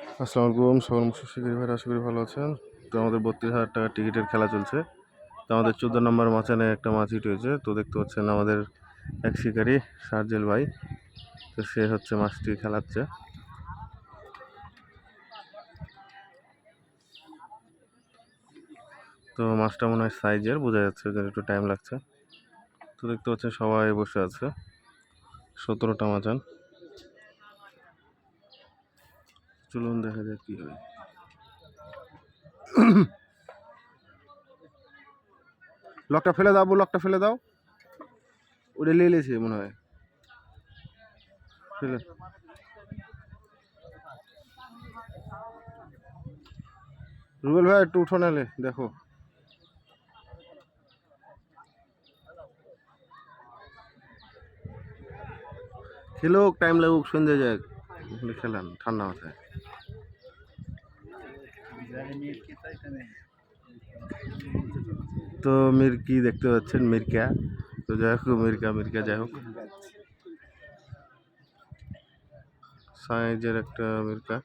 আসসালামু আলাইকুম সকল মুসির ভাই আশা করি ভালো আছেন। তো আমাদের বত্রিশ হাজার টাকা টিকিটের খেলা চলছে। তো আমাদের চোদ্দ নম্বর মাচানে একটা মাছ হিট হয়েছে। তো দেখতে পাচ্ছেন আমাদের এক শিকারি সার্জেল ভাই। তো সে হচ্ছে মাছটি খেলাচ্ছে। তো মাছটা মনে হয় সাইজের, বোঝা যাচ্ছে যে একটু টাইম লাগছে। তো দেখতে পাচ্ছেন সবাই বসে আছে। সতেরোটা মাচান। চলুন দেখা যাক কি হয়। লকটা ফেলে দাও লকটা ফেলে দাও। ওটা নিয়ে লেছে মনে হয়। ফেলে। রুবেল ভাই, একটু উঠো নালে দেখো। খেলুক টাইম লাগুক, সন্ধ্যে যাক। খেলান ঠান্ডা মাথায়। তো মির্কি দেখতে পাচ্ছেন মির্কা তো যাই হোক মির্কা মির্কা যাই হোক সাইজের একটা মির্কা